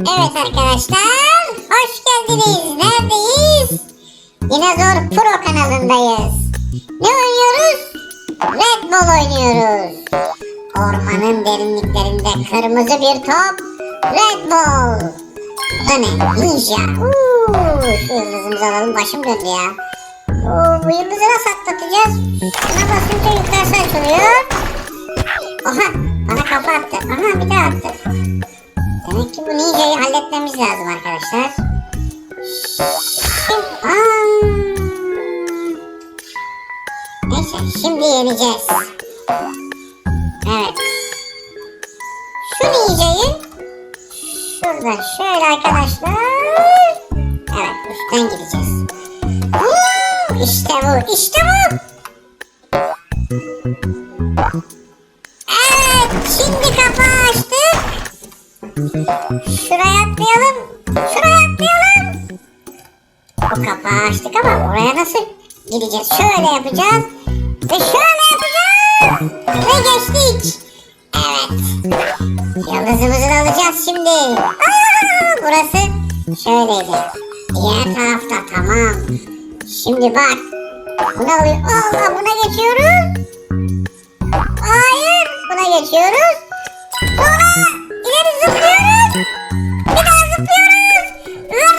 Evet arkadaşlar, hoş geldiniz. Neredeyiz? Dinozor Pro kanalındayız. Ne oynuyoruz? Red Ball oynuyoruz. Ormanın derinliklerinde kırmızı bir top. Red Ball. Bu ne? Ninja. Uuu, şu yıldızımızı alalım. Başım döndü ya. Oo, bu yıldızı nasıl atlatacağız? Şuna basınca yukarısı açılıyor. Aha, bana kafa attı. Aha, bir daha attı. Bu ninja'yı halletmemiz lazım arkadaşlar. Şimdi. Neyse şimdi yeneceğiz. Evet. Şu ninja'yı şuradan şöyle arkadaşlar. Evet üstten gideceğiz. İşte bu işte bu. Evet şimdi açtık. Şuraya atlayalım. Şuraya atlayalım. O kapağı açtık ama oraya nasıl gideceğiz? Şöyle yapacağız. Ve şöyle yapacağız. Ve geçtik. Evet. Yıldızımızı da alacağız şimdi. Aa, burası şöyleydi. Diğer tarafta tamam. Şimdi bak. Buna alıyor. Allah buna geçiyoruz. Hayır. Buna geçiyoruz. Música